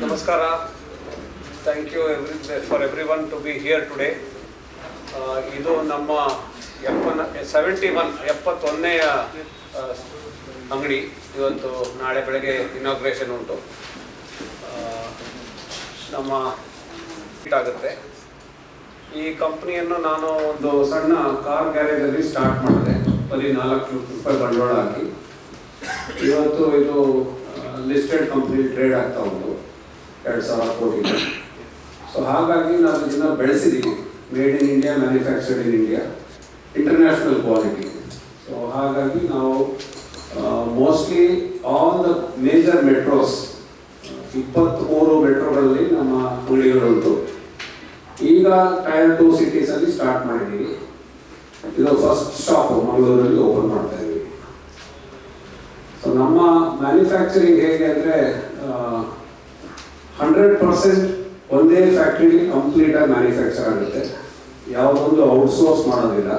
ನಮಸ್ಕಾರ. Thank you every for everyone to be here today ಇದು ನಮ್ಮ ಎಪ್ಪನ ಸೆವೆಂಟಿ ಒನ್ ಎಪ್ಪತ್ತೊಂದನೆಯ ಅಂಗಡಿ. ಇವತ್ತು ನಾಳೆ ಬೆಳಗ್ಗೆ ಇನಾಗ್ರೇಷನ್ ಉಂಟು. ನಮ್ಮ ಆಗುತ್ತೆ. ಈ ಕಂಪ್ನಿಯನ್ನು ನಾನು ಒಂದು ಸಣ್ಣ ಕಾರ್ ಗ್ಯಾರೇಜಲ್ಲಿ ಸ್ಟಾರ್ಟ್ ಮಾಡಿದೆ. ಬರೀ ನಾಲ್ಕು ರೂಪಾಯಿ ಬಂಡವಾಳ ಹಾಕಿ. ಇವತ್ತು ಇದು ಲಿಸ್ಟೆಡ್ ಕಂಪ್ನಿ ಟ್ರೇಡ್ ಆಗ್ತಾ ಉಂಟು. ಎರಡು ಸಾವಿರ ಕೋಟಿ ಸೊ ಹಾಗಾಗಿ ನಾವು ಇದನ್ನು ಬೆಳೆಸಿದ್ದೀವಿ made in India manufactured in India international quality so ಹಾಗಾಗಿ ನಾವು mostly all the major metros ಇಪ್ಪತ್ತ್ಮೂರು ಮೆಟ್ರೋಗಳಲ್ಲಿ ನಮ್ಮ ಹುಳಿಗಳುಂಟು ಈಗ ಟೈರ್ ಟು ಸಿಟೀಸಲ್ಲಿ ಸ್ಟಾರ್ಟ್ ಮಾಡಿದ್ದೀವಿ ಇದು ಫಸ್ಟ್ ಸ್ಟಾಪ್ ಮಂಗಳೂರಲ್ಲಿ ಓಪನ್ ಮಾಡ್ತಾ ಇದ್ದೀವಿ ಸೊ ನಮ್ಮ ಮ್ಯಾನುಫ್ಯಾಕ್ಚರಿಂಗ್ ಹೇಗೆ ಅಂದರೆ ಹಂಡ್ರೆಡ್ ಪರ್ಸೆಂಟ್ ಒಂದೇ ಫ್ಯಾಕ್ಟ್ರಿಲಿ ಕಂಪ್ಲೀಟಾಗಿ ಮ್ಯಾನುಫ್ಯಾಕ್ಚರ್ ಆಗುತ್ತೆ. ಯಾವುದೊಂದು ಔಟ್ಸೋರ್ಸ್ ಮಾಡೋದಿಲ್ಲ.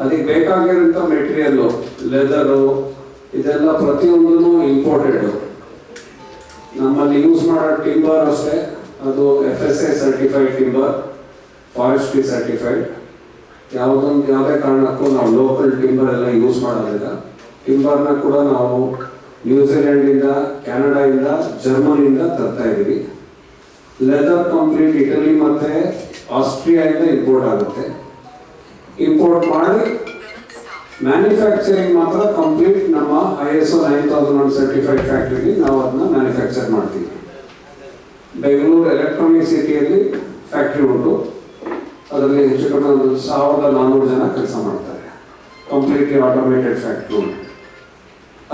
ಅದಕ್ಕೆ ಬೇಕಾಗಿರೋಂಥ ಮೆಟೀರಿಯಲ್ಲು, ಲೆದರು, ಇದೆಲ್ಲ ಪ್ರತಿಯೊಂದೂ ಇಂಪೋರ್ಟೆಡ್ ನಮ್ಮಲ್ಲಿ ಯೂಸ್ ಮಾಡೋ ಟಿಂಬರ್ ಅಷ್ಟೇ. ಅದು F S I certified timber forestry certified ಯಾವುದೊಂದು ಯಾವುದೇ ಕಾರಣಕ್ಕೂ ನಾವು ಲೋಕಲ್ ಟಿಂಬರ್ ಎಲ್ಲ ಯೂಸ್ ಮಾಡೋದಿಲ್ಲ. ಟಿಂಬರ್ನ ಕೂಡ ನಾವು ನ್ಯೂಜಿಲೆಂಡಿಂದ ಜರ್ಮನಿ ಜರ್ಮನಿಯಿಂದ ತರ್ತಾ ಇದ್ದೀವಿ. ಲೆದರ್ ಕಂಪ್ಲೀಟ್ ಇಟಲಿ ಮತ್ತೆ ಆಸ್ಟ್ರಿಯಾದಿಂದ ಇಂಪೋರ್ಟ್ ಆಗುತ್ತೆ. ಇಂಪೋರ್ಟ್ ಮಾಡಿ ಮ್ಯಾನುಫ್ಯಾಕ್ಚರಿಂಗ್ ಮಾತ್ರ ಕಂಪ್ಲೀಟ್ ನಮ್ಮ I S O nine thousand one certified ಫ್ಯಾಕ್ಟ್ರಿಗೆ ನಾವು ಅದನ್ನ ಮ್ಯಾನುಫ್ಯಾಕ್ಚರ್ ಮಾಡ್ತೀವಿ. ಬೆಂಗಳೂರು ಎಲೆಕ್ಟ್ರಾನಿಕ್ ಸಿಟಿಯಲ್ಲಿ ಫ್ಯಾಕ್ಟ್ರಿ ಉಂಟು. ಅದರಲ್ಲಿ ಹೆಚ್ಚು ಕಡಿಮೆ ಒಂದು ಸಾವಿರದ ನಾನ್ನೂರು ಜನ ಕೆಲಸ ಮಾಡ್ತಾರೆ. ಕಂಪ್ಲೀಟ್ಲಿ ಆಟೋಮೇಟೆಡ್ ಫ್ಯಾಕ್ಟ್ರಿ ಉಂಟು.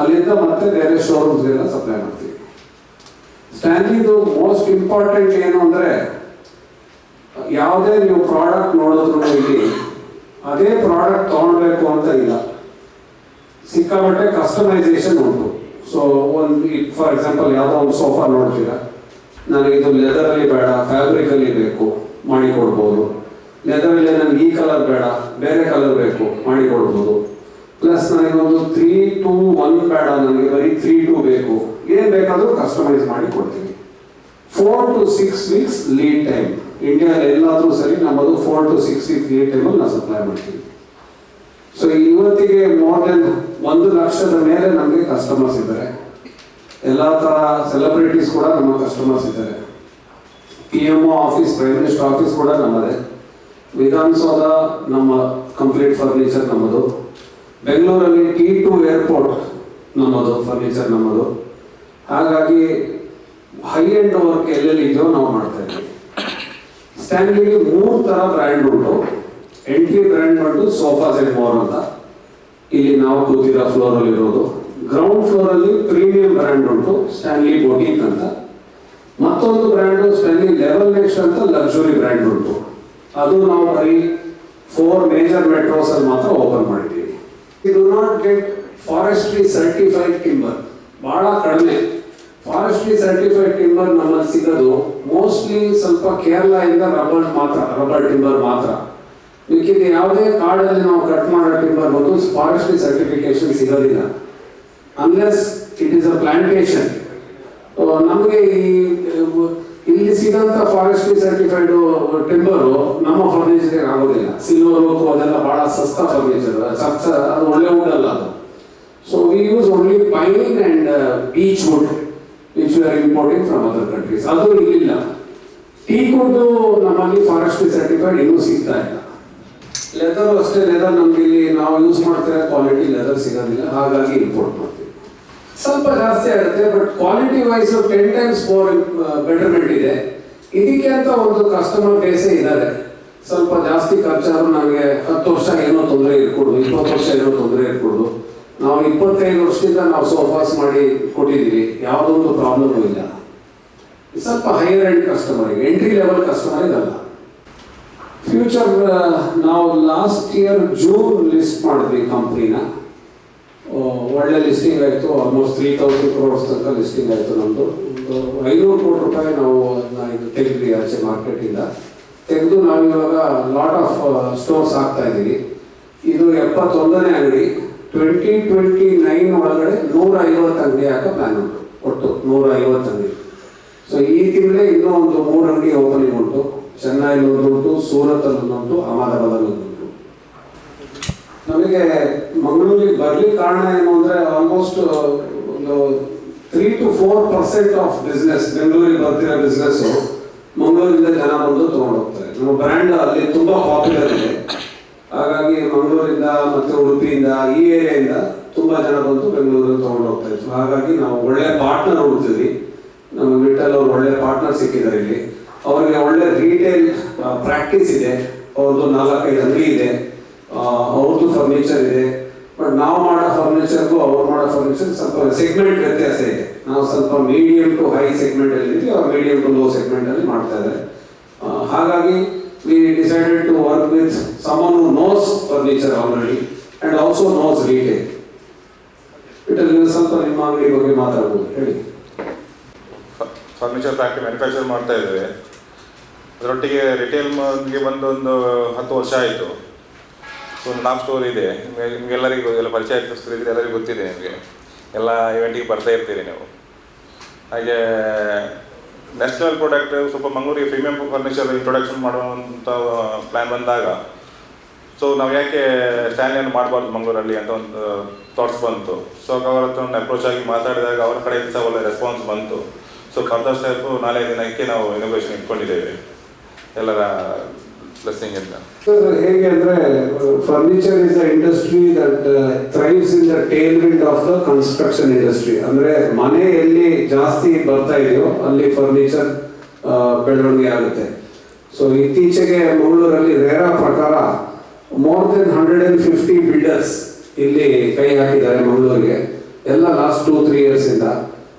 ಅಲ್ಲಿಂದ ಮತ್ತೆ ಬೇರೆ ಶೋರೂಮ್ಸ್ಗೆಲ್ಲ ಸಪ್ಲೈ ಮಾಡ್ತೀವಿ. ಸ್ಟ್ಯಾನ್ಲಿದು ಮೋಸ್ಟ್ ಇಂಪಾರ್ಟೆಂಟ್ ಏನು ಅಂದರೆ, ಯಾವುದೇ ನೀವು ಪ್ರಾಡಕ್ಟ್ ನೋಡಿದ್ರು ಇಲ್ಲಿ ಅದೇ ಪ್ರಾಡಕ್ಟ್ ತೊಗೊಳ್ಬೇಕು ಅಂತ ಇಲ್ಲ. ಸಿಕ್ಕಾಬಟ್ಟೆ ಕಸ್ಟಮೈಸೇಷನ್ ಉಂಟು. ಸೊ ಒಂದು ಫಾರ್ ಎಕ್ಸಾಂಪಲ್ ಯಾವುದೋ ಒಂದು ಸೋಫಾ ನೋಡ್ತೀರಾ? ನನಗೆ ಇದು ಲೆದರಲ್ಲಿ ಬೇಡ ಫ್ಯಾಬ್ರಿಕಲ್ಲಿ ಬೇಕು ಮಾಡಿ ಕೊಡ್ಬೋದು ಲೆದರಲ್ಲಿ ನನಗೆ ಈ ಕಲರ್ ಬೇಡ, ಬೇರೆ ಕಲರ್ ಬೇಕು ಮಾಡಿ ಕೊಡ್ಬೋದು ಪ್ಲಸ್ ನನಗೆ ಒಂದು ತ್ರೀ ಟು ಒನ್ ಬೇಡ, ನನಗೆ ಬರೀ ತ್ರೀ ಟೂ ಬೇಕು. ಏನ್ ಬೇಕಾದರೂ ಕಸ್ಟಮೈಸ್ ಮಾಡಿ ಕೊಡ್ತೀವಿ four to six weeks lead time ಇಂಡಿಯಾದಲ್ಲಿ ಎಲ್ಲಾದರೂ ಸರಿ ನಮ್ಮದು four to six weeks lead ಟೈಮಲ್ಲಿ ನಾವು ಸಪ್ಲೈ ಮಾಡ್ತೀವಿ ಸೊ ಇವತ್ತಿಗೆ ಮೋರ್ ದೆನ್ ಒಂದು ಲಕ್ಷದ ಮೇಲೆ ನಮಗೆ ಕಸ್ಟಮರ್ಸ್ ಇದ್ದಾರೆ. ಎಲ್ಲ ಥರ ಸೆಲೆಬ್ರಿಟೀಸ್ ಕೂಡ ನಮ್ಮ ಕಸ್ಟಮರ್ಸ್ ಇದ್ದಾರೆ. P M O office prime minister office ಕೂಡ ನಮ್ಮದೇ. ವಿಧಾನಸೌಧ ನಮ್ಮ ಕಂಪ್ಲೀಟ್ ಫರ್ನಿಚರ್ ನಮ್ಮದು. ಬೆಂಗಳೂರಲ್ಲಿ ಟಿ ಟು ಏರ್ಪೋರ್ಟ್ ನಮ್ಮದು ಫರ್ನಿಚರ್ ನಮ್ಮದು. ಹಾಗಾಗಿ ಹೈ ಎಂಡ್ ವರ್ಕ್ ಎಲ್ಲೆಲ್ಲಿ ಇದೆಯೋ ನಾವು ಮಾಡ್ತಾ ಇದ್ದೀವಿ. ಸ್ಟ್ಯಾಂಡ್ಲಿಗೆ ಮೂರು ಥರ ಬ್ರ್ಯಾಂಡ್ ಉಂಟು. ಎಂಟ್ರಿ ಬ್ರ್ಯಾಂಡ್ ಬಂದು ಸೋಫಾ ಸೆಟ್ ಮೋರ್ ಅಂತ. ಇಲ್ಲಿ ನಾವು ಕೂತಿರೋ ಫ್ಲೋರಲ್ಲಿ ಇರೋದು. ಗ್ರೌಂಡ್ ಫ್ಲೋರಲ್ಲಿ ಪ್ರೀಮಿಯಂ ಬ್ರ್ಯಾಂಡ್ ಉಂಟು ಸ್ಟ್ಯಾನ್ಲಿ ಬೋಟಿಕ್ ಅಂತ. ಮತ್ತೊಂದು ಬ್ರ್ಯಾಂಡ್ ಸ್ಟ್ಯಾನ್ಲಿ ಲೆವೆಲ್ ನೆಕ್ಸ್ಟ್ ಅಂತ ಲಕ್ಸುರಿ ಬ್ರ್ಯಾಂಡ್ ಉಂಟು. ಅದು ನಾವು ಬರೀ ಫೋರ್ ಮೇಜರ್ ಮೆಟ್ರೋಸ್ ಅಲ್ಲಿ ಮಾತ್ರ ಓಪನ್ ಮಾಡಿದ್ದೀವಿ. ಇದು not get forestry certified timber ಬಹಳ ಕಡಿಮೆ. ಫಾರೆಸ್ಟ್ರಿ ಸರ್ಟಿಫೈಡ್ ಟಿಂಬರ್ ನಮ್ಮಲ್ಲಿ ಸಿಗೋದು ಮೋಸ್ಟ್ಲಿ ಸ್ವಲ್ಪ ಕೇರಳ ಇಂದ ರಬ್ಬರ್ ಮಾತ್ರ ರಬ್ಬರ್ ಟಿಂಬರ್ ಮಾತ್ರ. ಮಿಕ್ಕಿದ ಯಾವುದೇ ಕಾಡಲ್ಲಿ ನಾವು ಕಟ್ ಮಾಡೋ ಟಿಂಬರ್ ಬಂದು ಫಾರೆಸ್ಟ್ರಿ ಸರ್ಟಿಫಿಕೇಶನ್ ಸಿಗೋದಿಲ್ಲ. Unless it is a plantation ನಮಗೆ ಈ ಇಲ್ಲಿ ಸಿಗಂತ ಫಾರೆಸ್ಟ್ರಿ ಸರ್ಟಿಫೈಡ್ ಟಿಂಬರು ನಮ್ಮ ಫರ್ನಿಚರ್ಗೆ ಆಗೋದಿಲ್ಲ. ಸಿಲ್ವರ್ ಅದೆಲ್ಲ ಬಹಳ ಸಸ್ತಾ ಫರ್ನಿಚರ್ ಸಸ್ತ ಅದು ಒಳ್ಳೆ ವುಡ್ ಅಲ್ಲ ಅದು. So we use only pine and beech wood which you are importing from other countries ಅದು ಇಲ್ಲಿಲ್ಲ. ಟೀ ಕುಡ್ದು ನಮ್ಮಲ್ಲಿ ಫಾರೆಸ್ಟ್ರಿ ಸರ್ಟಿಫೈಡ್ ಇನ್ನೂ ಸಿಗ್ತಾ ಇಲ್ಲ. ಲೆದರ್ ಅಷ್ಟೇ ಲೆದರ್ ನಮ್ಗೆ ಇಲ್ಲಿ ನಾವು ಯೂಸ್ ಮಾಡ್ತಿರೋ ಕ್ವಾಲಿಟಿ ಲೆದರ್ ಸಿಗೋದಿಲ್ಲ. ಹಾಗಾಗಿ ಇಂಪೋರ್ಟ್ ಮಾಡ್ತೀವಿ. ಸ್ವಲ್ಪ ಜಾಸ್ತಿ ಆಗುತ್ತೆ but quality wise ten times more betterment ಇದೆ. ಇದಕ್ಕೆ ಅಂತ ಒಂದು ಕಸ್ಟಮರ್ ಬೇಸೇ ಇದ್ದಾರೆ. ಸ್ವಲ್ಪ ಜಾಸ್ತಿ ಖರ್ಚಾದ್ರೂ ನಮಗೆ ಹತ್ತು ವರ್ಷ ಏನೋ ತೊಂದರೆ ಇರ್ಕೊಡು, ಇಪ್ಪತ್ತು ವರ್ಷ ಏನೋ ತೊಂದರೆ ಇರ್ಕೊಡು. ನಾವು ಇಪ್ಪತ್ತೈದು ವರ್ಷದಿಂದ ನಾವು ಸೋಫಾಸ್ ಮಾಡಿ ಕೊಟ್ಟಿದ್ದೀವಿ ಯಾವುದೊಂದು ಪ್ರಾಬ್ಲಮ್ ಇಲ್ಲ. ಸ್ವಲ್ಪ higher end customer entry level customer ಅಲ್ಲ ಫ್ಯೂಚರ್ ನಾವು ಲಾಸ್ಟ್ ಇಯರ್ ಜೂನ್ ಲಿಸ್ಟ್ ಮಾಡಿದ್ವಿ ಕಂಪ್ನಿನ ಒಳ್ಳೆ ಲಿಸ್ಟಿಂಗ್ ಆಯಿತು ಆಲ್ಮೋಸ್ಟ್ ತ್ರೀ ತೌಸಂಡ್ ಕ್ರೋರ್ಸ್ ತನಕ ಲಿಸ್ಟಿಂಗ್ ಆಯಿತು ನಮ್ಮದು ಒಂದು ಐನೂರು ಕೋಟಿ ರೂಪಾಯಿ ನಾವು ಇದು ತೆಗೆದ್ವಿ ಆಚೆ ಮಾರ್ಕೆಟಿಂದ ತೆಗೆದು ನಾವಿವಾಗ ಲಾಟ್ ಆಫ್ ಸ್ಟೋರ್ಸ್ ಹಾಕ್ತಾ ಇದ್ದೀವಿ. ಇದು ಎಪ್ಪತ್ತೊಂದನೇ ಅಂಗಡಿ. ಟ್ವೆಂಟಿ ಟ್ವೆಂಟಿ ನೈನ್ ಒಳಗಡೆ ನೂರ ಐವತ್ತು ಅಂಗಡಿ ಹಾಕೋ ಪ್ಲಾನ್ ಉಂಟು. ಒಟ್ಟು ನೂರ ಐವತ್ತು ಅಂಗಡಿ. ಸೊ ಈ ತಿಂಗಳೇ ಇನ್ನೂ ಒಂದು ಮೂರು ಅಂಗಡಿ ಓಪನಿಂಗ್ ಉಂಟು. ಚೆನ್ನೈಲಿ ಒಂದು ಉಂಟು ಸೂರತ್ ಅಲ್ಲಿ ಉಂಟು ಅಹಮದಾಬಾದಲ್ಲಿ ಉಂಟು ನಮಗೆ ಮಂಗಳೂರಿಗೆ ಬರ್ಲಿಕ್ಕೆ ಕಾರಣ ಏನು ಅಂದ್ರೆ ಆಲ್ಮೋಸ್ಟ್ ಒಂದು three to four percent of business ಬೆಂಗಳೂರಿಗೆ ಬರ್ತಿರೋ ಬಿಸ್ನೆಸ್ ಮಂಗಳೂರಿಂದ ಜನ ಬಂದು ತಗೊಂಡೋಗ್ತಾರೆ. ನಮ್ಮ ಬ್ರ್ಯಾಂಡ್ ಅಲ್ಲಿ ತುಂಬಾ ಪಾಪ್ಯುಲರ್ ಇದೆ. ಹಾಗಾಗಿ ಮಂಗಳೂರಿಂದ ಮತ್ತೆ ಉಡುಪಿಯಿಂದ ಈ ಏರಿಯಾಯಿಂದ ತುಂಬಾ ಜನ ಬಂದು ಬೆಂಗಳೂರಲ್ಲಿ ತಗೊಂಡೋಗ್ತಾ ಇತ್ತು ಹಾಗಾಗಿ ನಾವು ಒಳ್ಳೆ ಪಾರ್ಟ್ನರ್ ಹುಡ್ತೀವಿ ನಮ್ಮ ಮಿಟಲ್ ಅವ್ರು ಒಳ್ಳೆ ಪಾರ್ಟ್ನರ್ ಸಿಕ್ಕಿದ್ದಾರೆ ಇಲ್ಲಿ. ಅವರಿಗೆ ಒಳ್ಳೆ ರೀಟೇಲ್ ಪ್ರಾಕ್ಟೀಸ್ ಇದೆ. ಅವ್ರದ್ದು ನಾಲ್ಕೈದು ಅಂಗಡಿ ಇದೆ. ಅವ್ರದ್ದು ಫರ್ನಿಚರ್ ಇದೆ. ಬಟ್ ನಾವು ಮಾಡೋ ಫರ್ನಿಚರ್ಗೂ ಅವ್ರು ಮಾಡೋ ಫರ್ನಿಚರ್ ಸ್ವಲ್ಪ ಸೆಗ್ಮೆಂಟ್ ವ್ಯತ್ಯಾಸ ಇದೆ. ನಾವು ಸ್ವಲ್ಪ ಮೀಡಿಯಂ ಟು ಹೈ ಸೆಗ್ಮೆಂಟ್ ಅಲ್ಲಿ ಇದ್ದೀವಿ, ಅವ್ರು ಮೀಡಿಯಂ ಟು ಲೋ ಸೆಗ್ಮೆಂಟ್ ಅಲ್ಲಿ ಮಾಡ್ತಾ ಇದ್ದಾರೆ. ಹಾಗಾಗಿ we decided to work with someone who knows furniture already and also knows retail ಸ್ವಲ್ಪ ನಿಮ್ಮ ಬಗ್ಗೆ ಫರ್ನಿಚರ್ ಫ್ಯಾಕ್ಟ್ರಿ ಮ್ಯಾನುಫ್ಯಾಕ್ಚರ್ ಮಾಡ್ತಾ ಇದ್ದೇವೆ. ಅದರೊಟ್ಟಿಗೆ ರಿಟೇಲ್ಗೆ ಬಂದು ಒಂದು ಹತ್ತು ವರ್ಷ ಆಯಿತು. ಒಂದು ನಾಮ್ ಸ್ಟೋರ್ ಇದೆ. ನಿಮಗೆ ನಿಮಗೆಲ್ಲರಿಗೂ ಎಲ್ಲ ಪರಿಚಯ ಇದ್ದರೆ ಎಲ್ಲರಿಗೂ ಗೊತ್ತಿದೆ ನಿಮಗೆ. ಎಲ್ಲ ಇವೆಂಟಿಗೆ ಬರ್ತಾ ಇರ್ತೀರಿ ನೀವು. ಹಾಗೆ ನ್ಯಾಷನಲ್ ಪ್ರಾಡಕ್ಟ್ ಸ್ವಲ್ಪ ಮಂಗಳೂರಿಗೆ ಪ್ರೀಮಿಯಂ ಫರ್ನಿಚರ್ ಇಂಟ್ರೊಡಕ್ಷನ್ ಮಾಡುವಂಥ ಪ್ಲ್ಯಾನ್ ಬಂದಾಗ ಸೊ ನಾವು ಯಾಕೆ ಸ್ಟ್ಯಾಂಡಿಯನ್ನು ಮಾಡಬಾರ್ದು ಮಂಗಳೂರಲ್ಲಿ ಅಂತ ಒಂದು ಥಾಟ್ಸ್ ಬಂತು. ಸೊ ಅವ್ರ ಹತ್ರ ಒಂದು ಅಪ್ರೋಚ್ ಆಗಿ ಮಾತಾಡಿದಾಗ ಅವ್ರ ಕಡೆಯಿಂದ ಸಹ ಒಳ್ಳೆ ರೆಸ್ಪಾನ್ಸ್ ಬಂತು. ಸೊ ಫರ್ದರ್ ಸ್ಟೆಪ್ ನಾಳೆ ದಿನಕ್ಕೆ ನಾವು ಇನೋವೇಷನ್ ಇಟ್ಕೊಂಡಿದ್ದೇವೆ. ಎಲ್ಲರ ಬ್ಲೆಸ್ಸಿಂಗ್ ಇಂದ ಸರ್ ಹೇಗೆ ಅಂದ್ರೆ furniture is a industry that thrives in the tailwind of the construction industry ಅಂದ್ರೆ, ಮನೆ ಎಲ್ಲಿ ಜಾಸ್ತಿ ಬರ್ತಾ ಇದೆಯೋ, ಅಲ್ಲಿ ಫರ್ನಿಚರ್ ಬೆಳವಣಿಗೆ ಆಗುತ್ತೆ. ಸೊ ಇತ್ತೀಚೆಗೆ ಮಂಗಳೂರಲ್ಲಿ ರೇರಾ ಪ್ರಕಾರ more than hundred and fifty builders ಇಲ್ಲಿ ಕೈ ಹಾಕಿದ್ದಾರೆ ಮಂಗಳೂರಿಗೆ. ಎಲ್ಲ ಲಾಸ್ಟ್ ಟೂ ತ್ರೀ ಇಯರ್ಸ್ ಇಂದ.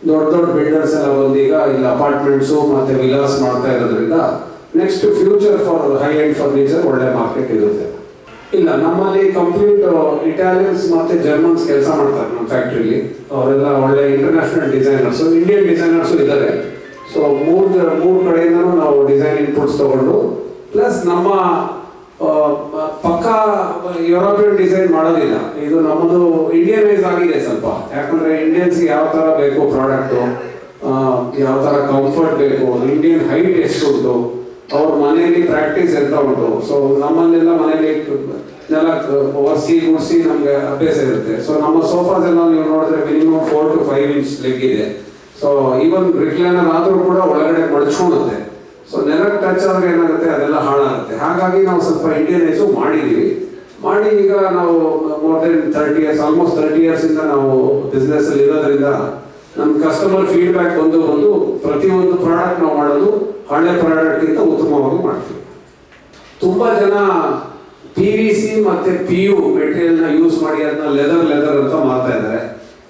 ದೊಡ್ಡ ದೊಡ್ಡ ಬಿಲ್ಡರ್ಸ್ ಎಲ್ಲ ಬಂದೀಗ ಇಲ್ಲಿ ಅಪಾರ್ಟ್ಮೆಂಟ್ಸು ಮತ್ತೆ ವಿಲಾಸ್ ಮಾಡ್ತಾ ಇರೋದ್ರಿಂದ next future for high end furniture ಒಳ್ಳೆ ಮಾರ್ಕೆಟ್ ಇರುತ್ತೆ. ಇಲ್ಲ, ನಮ್ಮಲ್ಲಿ ಕಂಪ್ಲೀಟ್ ಇಟಾಲಿಯನ್ಸ್ ಮತ್ತೆ ಜರ್ಮನ್ಸ್ ಕೆಲಸ ಮಾಡ್ತಾರೆ ನಮ್ಮ ಫ್ಯಾಕ್ಟ್ರಿಲಿ ಅವರೆಲ್ಲ ಒಳ್ಳೆ ಇಂಟರ್ನ್ಯಾಷನಲ್ ಡಿಸೈನರ್ಸ್ ಇಂಡಿಯನ್ ಡಿಸೈನರ್ಸ್ ಇದ್ದಾರೆ. ಸೊ ಮೂರ್ ಮೂರ್ ಕಡೆಯಿಂದ ನಾವು ಡಿಸೈನ್ ಇನ್ಪುಟ್ಸ್ ತಗೊಂಡು ಪ್ಲಸ್ ನಮ್ಮ ಪಕ್ಕಾ ಯುರೋಪಿಯನ್ ಡಿಸೈನ್ ಮಾಡೋದಿಲ್ಲ. ಇದು ನಮ್ಮದು ಇಂಡಿಯನೈಸ್ ಆಗಿದೆ ಸ್ವಲ್ಪ. ಯಾಕಂದ್ರೆ ಇಂಡಿಯನ್ಸ್ ಯಾವ ತರ ಬೇಕು ಪ್ರಾಡಕ್ಟು ಯಾವ ತರ ಕಂಫರ್ಟ್ ಬೇಕು ಇಂಡಿಯನ್ ಹೈಟ್ ಎಷ್ಟು ಉಂಟು ಅವ್ರ ಮನೆಯಲ್ಲಿ ಪ್ರಾಕ್ಟೀಸ್ ಎಂತ ಉಂಟು? ಸೊ ನಮ್ಮಲ್ಲೆಲ್ಲ ಮನೆಯಲ್ಲಿ ನೆಲ, ಒರೆಸಿ ಗುಡಿಸಿ ನಮ್ಗೆ ಅಭ್ಯಾಸ ಇರುತ್ತೆ. ಸೊ ನಮ್ಮ ಸೋಫಾಸ್ ಎಲ್ಲ ನೀವು ನೋಡಿದ್ರೆ minimum four to five inch leg ಇದೆ. ಸೊ ಈವನ್ ರಿಕ್ಲೈನರ್ ಆದರೂ ಕೂಡ ಒಳಗಡೆ ಮಡಚ್ಕೊಳುತ್ತೆ ಸೊ ನೆಲಕ್ಕೆ ಟಚ್ ಆದ್ರೆ ಏನಾಗುತ್ತೆ? ಅದೆಲ್ಲ ಹಾಳಾಗುತ್ತೆ. ಹಾಗಾಗಿ ನಾವು ಸ್ವಲ್ಪ ಇಂಡಿಯನೈಸು ಮಾಡಿದೀವಿ. ಮಾಡಿ ಈಗ ನಾವು more than thirty years almost thirty years ಇಂದ ನಾವು ಬಿಸ್ನೆಸ್ ಅಲ್ಲಿ ಇರೋದ್ರಿಂದ ನಮ್ಮ ಕಸ್ಟಮರ್ ಫೀಡ್ಬ್ಯಾಕ್ ಬಂದು ಬಂದು ಪ್ರತಿಯೊಂದು ಪ್ರಾಡಕ್ಟ್ ನಾವು ಮಾಡೋದು ಹಳೆ ಪ್ರಾಡಕ್ಟ್ ಗಿಂತ ಉತ್ತಮವಾಗಿ ಮಾಡ್ತೀವಿ. ತುಂಬಾ ಜನ ಪಿ ವಿ ಸಿ ಮತ್ತೆ ಪಿ ಯು ಮೆಟೀರಿಯಲ್ನ ಯೂಸ್ ಮಾಡಿ ಅದನ್ನ ಲೆದರ್ ಲೆದರ್ ಅಂತ ಮಾರ್ತಾ ಇದ್ದಾರೆ.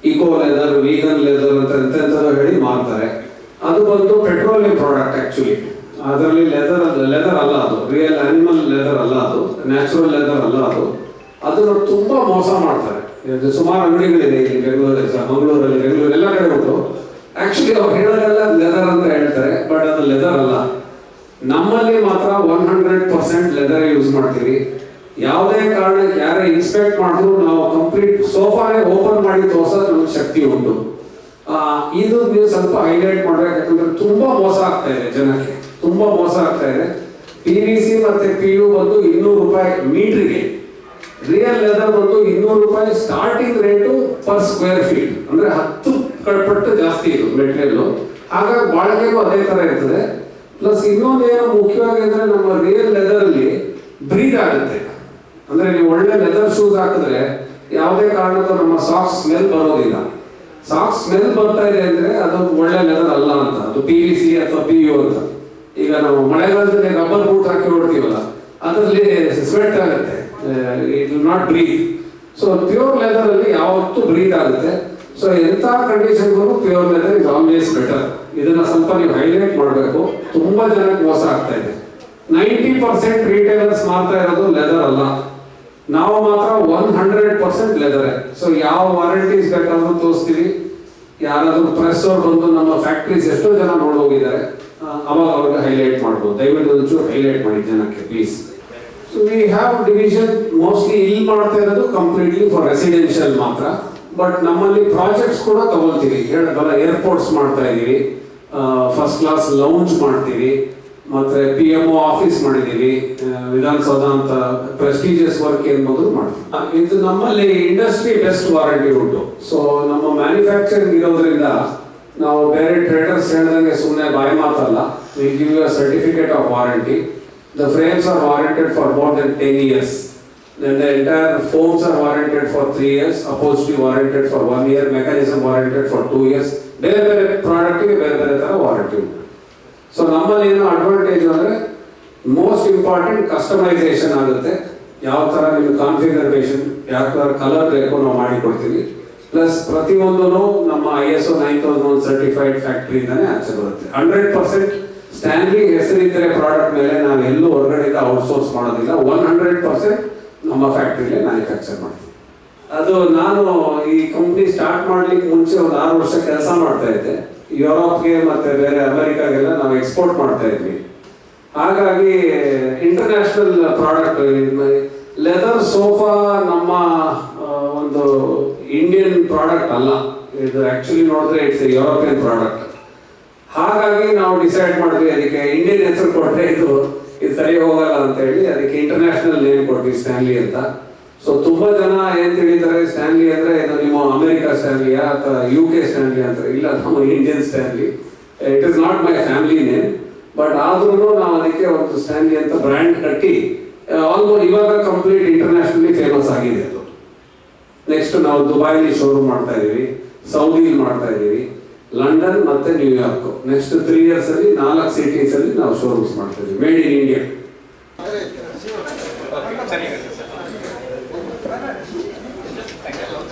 ಇಕೋ ಲೆದರ್ ವೀಗನ್ ಲೆದರ್ ಅಂತ ಎಂತೆಂಥದ್ದು ಹೇಳಿ ಮಾಡ್ತಾರೆ ಅದು ಬಂದು ಪೆಟ್ರೋಲಿಯಂ ಪ್ರಾಡಕ್ಟ್ ಆ್ಯಕ್ಚುಲಿ ಅದರಲ್ಲಿ ಲೆದರ್ ಲೆದರ್ ಅಲ್ಲ ಅದು. ರಿಯಲ್ ಅನಿಮಲ್ ಲೆದರ್ ಅಲ್ಲ ಅದು. ನ್ಯಾಚುರಲ್ ಲೆದರ್ ಅಲ್ಲ ಅದು. ಅದನ್ನು ತುಂಬಾ ಮೋಸ ಮಾಡ್ತಾರೆ. ಇದು ಸುಮಾರು ಅಂಗಡಿಗಳಿದೆ ಇಲ್ಲಿ ಬೆಂಗಳೂರಲ್ಲಿ ಸಹ, ಮಂಗಳೂರಲ್ಲಿ ಬೆಂಗಳೂರು ಎಲ್ಲ ಕಡೆ ಉಂಟು. ಆಕ್ಚುಲಿ ಅವ್ರು ಹೇಳೋದೆಲ್ಲ ಲೆದರ್ ಅಂತ ಹೇಳ್ತಾರೆ ಬಟ್ ಅದು ಲೆದರ್ ಅಲ್ಲ. ನಮ್ಮಲ್ಲಿ ಮಾತ್ರ one hundred percent leather use ಮಾಡ್ತೀವಿ. ಯಾವುದೇ ಕಾರಣಕ್ಕೆ ಯಾರೇ ಇನ್ಸ್ಪೆಕ್ಟ್ ಮಾಡಿದ್ರು ನಾವು ಕಂಪ್ಲೀಟ್ ಸೋಫಾನೇ ಓಪನ್ ಮಾಡಿ ತೋರ್ಸೋದು ನಮ್ಗೆ ಶಕ್ತಿ ಉಂಟು. ಇದು ನೀವು ಸ್ವಲ್ಪ ಹೈಲೈಟ್ ಮಾಡ್ಬೇಕು ಯಾಕಂದ್ರೆ ತುಂಬಾ ಮೋಸ ಆಗ್ತಾ ಇದೆ ಜನಕ್ಕೆ. ತುಂಬಾ ಮೋಸ ಆಗ್ತಾ ಇದೆ. ಪಿ ವಿ ಸಿ ಮತ್ತೆ ಪಿ ಯು ಬಂದು ಇನ್ನೂರು ರೂಪಾಯಿ ಮೀಟ್ರಿಗೆ ರಿಯಲ್ ಲೆದರ್ ಬಂದು ಇನ್ನೂರು ರೂಪಾಯಿ starting rate per square feet ಅಂದ್ರೆ ಹತ್ತು ಪಟ್ಟು ಜಾಸ್ತಿ ಇದು ಮೆಟೀರಿಯಲ್ ಹಾಗಾಗಿ ಬಾಳಿಕೆಗೂ ಅದೇ ತರ ಇರ್ತದೆ. ಪ್ಲಸ್ ಇನ್ನೊಂದು ಏನು ಮುಖ್ಯವಾಗಿ ಅಂದ್ರೆ ನಮ್ಮ ರಿಯಲ್ ಲೆದರ್ ಅಲ್ಲಿ ಬ್ರೀದ್ ಆಗುತ್ತೆ. ಅಂದ್ರೆ ನೀವು ಒಳ್ಳೆ ಲೆದರ್ ಶೂಸ್ ಹಾಕಿದ್ರೆ ಯಾವುದೇ ಕಾರಣಕ್ಕೂ ನಮ್ಮ ಸಾಕ್ಸ್ ಸ್ಮೆಲ್ ಬರೋದಿಲ್ಲ. ಸಾಕ್ಸ್ ಸ್ಮೆಲ್ ಬರ್ತಾ ಇದೆ ಅಂದ್ರೆ ಅದು ಒಳ್ಳೆ ಲೆದರ್ ಅಲ್ಲ ಅಂತ. ಅದು ಪಿ ವಿ ಸಿ ಅಥವಾ ಪಿ ಯು ಅಂತ. ಈಗ ನಾವು ಮಳೆಗಾಲದಲ್ಲಿ ರಬ್ಬರ್ ಬೂಟ್ ಹಾಕಿ ಹೊಡ್ತೀವಲ್ಲ, ಅದರಲ್ಲಿ ಸ್ವೆಟ್ ಆಗುತ್ತೆ. It will not breathe so pure leather ಅಲ್ಲಿ ಯಾವತ್ತೂ ಬ್ರೀತ್ ಆಗುತ್ತೆ. ಸೊ ಎಂತ ಕಂಡೀಷನ್ಗೂ pure leather is always better ಇದನ್ನ ಸ್ವಲ್ಪ ನೀವು ಹೈಲೈಟ್ ಮಾಡಬೇಕು. ತುಂಬಾ ಜನಕ್ಕೆ ಮೋಸ ಆಗ್ತಾ ಇದೆ. ನೈಂಟಿ ಪರ್ಸೆಂಟ್ ರಿಟೇಲರ್ಸ್ ಮಾಡ್ತಾ ಇರೋದು ಲೆದರ್ ಅಲ್ಲ. ನಾವು ಮಾತ್ರ one hundred percent leather so ಯಾವ ವಾರಂಟೀಸ್ ಬೇಕಾದ್ರೂ ತೋರಿಸ್ತೀವಿ. ಯಾರಾದರೂ ಪ್ರೆಸ್ ಅವ್ರು ಬಂದು ನಮ್ಮ ಫ್ಯಾಕ್ಟ್ರೀಸ್ ಎಷ್ಟೋ ಜನ ನೋಡೋಗಿದ್ದಾರೆ ಅವಾಗ ಅವ್ರಿಗೆ ಹೈಲೈಟ್ ಮಾಡ್ಬೋದು. ದಯವಿಟ್ಟು ಒಂಚೂರು ಹೈಲೈಟ್ ಮಾಡಿ ಜನಕ್ಕೆ please so we have division mostly ಇಲ್ಲಿ ಮಾಡ್ತಾ ಇರೋದು ಕಂಪ್ಲೀಟ್ಲಿ ಫಾರ್ ರೆಸಿಡೆನ್ಷಿಯಲ್ ಮಾತ್ರ. ಬಟ್ ನಮ್ಮಲ್ಲಿ ಪ್ರಾಜೆಕ್ಟ್ಸ್ ಕೂಡ ತಗೊಳ್ತೀವಿ. ಹೇಳೋದಲ್ಲ ಏರ್ಪೋರ್ಟ್ಸ್ ಮಾಡ್ತಾ ಇದ್ದೀವಿ ಫಸ್ಟ್ ಕ್ಲಾಸ್ ಲೌಂಜ್ ಮಾಡ್ತೀವಿ. ಮತ್ತೆ ಪಿ ಎಂ ಆಫೀಸ್ ಮಾಡಿದ್ದೀವಿ. ವಿಧಾನಸೌಧ ಅಂತ ಪ್ರೆಸ್ಟೀಜಿಯಸ್ ವರ್ಕ್ ಏನ್ ಮೊದಲು ಮಾಡ್ತೀವಿ. ಇದು ನಮ್ಮಲ್ಲಿ ಇಂಡಸ್ಟ್ರಿ ಬೆಸ್ಟ್ ವಾರಂಟಿ ಉಂಟು. ಸೊ ನಮ್ಮ ಮ್ಯಾನುಫ್ಯಾಕ್ಚರಿಂಗ್ ಇರೋದ್ರಿಂದ ನಾವು ಬೇರೆ ಟ್ರೇಡರ್ಸ್ ಹೇಳ್ದಂಗೆ ಸುಮ್ಮನೆ ಬಾಯಿ ಮಾತಲ್ಲ. We give you certificate of warranty the frames are warranted for more than ten years Then the entire foams are warranted for 3 years, upholstery warranted for 1 year, mechanism warranted for 2 years. ಬೇರೆ ಬೇರೆ ಪ್ರಾಡಕ್ಟಿಗೆ ಬೇರೆ ಬೇರೆ ಥರ warranty so ನಮ್ಮಲ್ಲಿ ಏನು advantage ಅಂದರೆ most important customisation ಆಗುತ್ತೆ. ಯಾವ ಥರ ನಿಮ್ಗೆ ಕಾನ್ಫಿಗರೇಷನ್ ಯಾವ ಥರ ಕಲರ್ ಬೇಕು ನಾವು ಮಾಡಿಕೊಡ್ತೀವಿ. ಪ್ಲಸ್ ಪ್ರತಿಯೊಂದೂ ನಮ್ಮ I S O nine thousand one certified factory ಇಂದಾನೆ ಆಚೆ ಬರುತ್ತೆ. ಹಂಡ್ರೆಡ್ ಪರ್ಸೆಂಟ್ ಸ್ಟ್ಯಾನ್ಲಿ ಹೆಸರಿದ್ದರೆ ಪ್ರಾಡಕ್ಟ್ ಮೇಲೆ ನಾವು ಎಲ್ಲೂ ಹೊರಗಡೆಯಿಂದ ಔಟ್ಸೋರ್ಸ್ ಮಾಡೋದಿಲ್ಲ. ಒನ್ ಹಂಡ್ರೆಡ್ ಪರ್ಸೆಂಟ್ ನಮ್ಮ ಫ್ಯಾಕ್ಟ್ರಿಲೇ ಮ್ಯಾನುಫ್ಯಾಕ್ಚರ್ ಮಾಡ್ತೀವಿ. ಅದು ನಾನು ಈ ಕಂಪ್ನಿ ಸ್ಟಾರ್ಟ್ ಮಾಡ್ಲಿಕ್ಕೆ ಮುಂಚೆ ಒಂದು ಆರು ವರ್ಷ ಕೆಲಸ ಮಾಡ್ತಾ ಇದ್ದೆ. ಯುರೋಪ್ಗೆ ಮತ್ತೆ ಬೇರೆ ಅಮೆರಿಕಾಗೆಲ್ಲ ನಾವು ಎಕ್ಸ್ಪೋರ್ಟ್ ಮಾಡ್ತಾ ಇದ್ವಿ. ಹಾಗಾಗಿ ಇಂಟರ್ನ್ಯಾಷನಲ್ ಪ್ರಾಡಕ್ಟ್ ಲೆದರ್ ಸೋಫಾ ನಮ್ಮ ಒಂದು ಇಂಡಿಯನ್ ಪ್ರಾಡಕ್ಟ್ ಅಲ್ಲ. ಇದು ಆಕ್ಚುಲಿ ನೋಡಿದ್ರೆ ಇಟ್ಸ್ ಯುರೋಪಿಯನ್ ಪ್ರಾಡಕ್ಟ್ ಹಾಗಾಗಿ ನಾವು ಡಿಸೈಡ್ ಮಾಡಿದ್ವಿ, ಅದಕ್ಕೆ ಇಂಡಿಯನ್ ಹೆಸರು ಕೊಟ್ಟರೆ ಇದು ಇದು ಸರಿ ಹೋಗಲ್ಲ ಅಂತ ಹೇಳಿ ಅದಕ್ಕೆ ಇಂಟರ್ನ್ಯಾಷನಲ್ ನೇಮ್ ಕೊಟ್ವಿ ಸ್ಟ್ಯಾನ್ಲಿ ಅಂತ. ಸೊ ತುಂಬಾ ಜನ ಏನ್ ತಿಳಿತಾರೆ ಸ್ಟ್ಯಾನ್ಲಿ ಅಂದ್ರೆ ಇದು ನಿಮ್ಮ ಅಮೆರಿಕ ಸ್ಟ್ಯಾನ್ಲಿಯಾ ಅಥವಾ ಯು ಕೆ ಸ್ಟ್ಯಾನ್ಲಿ ಅಂತ, ಇಲ್ಲ ನಮ್ಮ Indian Stanley it is not my family name but ಆದ್ರೂ ನಾವು ಅದಕ್ಕೆ ಒಂದು ಸ್ಟ್ಯಾನ್ಲಿ ಅಂತ ಬ್ರ್ಯಾಂಡ್ ಕಟ್ಟಿ ಆಲ್ಮೋಸ್ಟ್ ಇವಾಗ ಕಂಪ್ಲೀಟ್ ಇಂಟರ್ನ್ಯಾಷನಲಿ ಫೇಮಸ್ ಆಗಿದೆ ಅದು. ನೆಕ್ಸ್ಟ್ ನಾವು ದುಬೈಲಿ ಶೋರೂಮ್ ಮಾಡ್ತಾ ಇದೀವಿ ಸೌದಿಲಿ ಮಾಡ್ತಾ ಇದೀವಿ. ಲಂಡನ್ ಮತ್ತು ನ್ಯೂಯಾರ್ಕ್ ನೆಕ್ಸ್ಟ್ ತ್ರೀ ಇಯರ್ಸ್ ಅಲ್ಲಿ ನಾಲ್ಕು ಸಿಟೀಸ್ ಅಲ್ಲಿ ನಾವು ಶೋರೂಮ್ಸ್ ಮಾಡ್ತೀವಿ ಮೇಡ್ ಇನ್ ಇಂಡಿಯಾ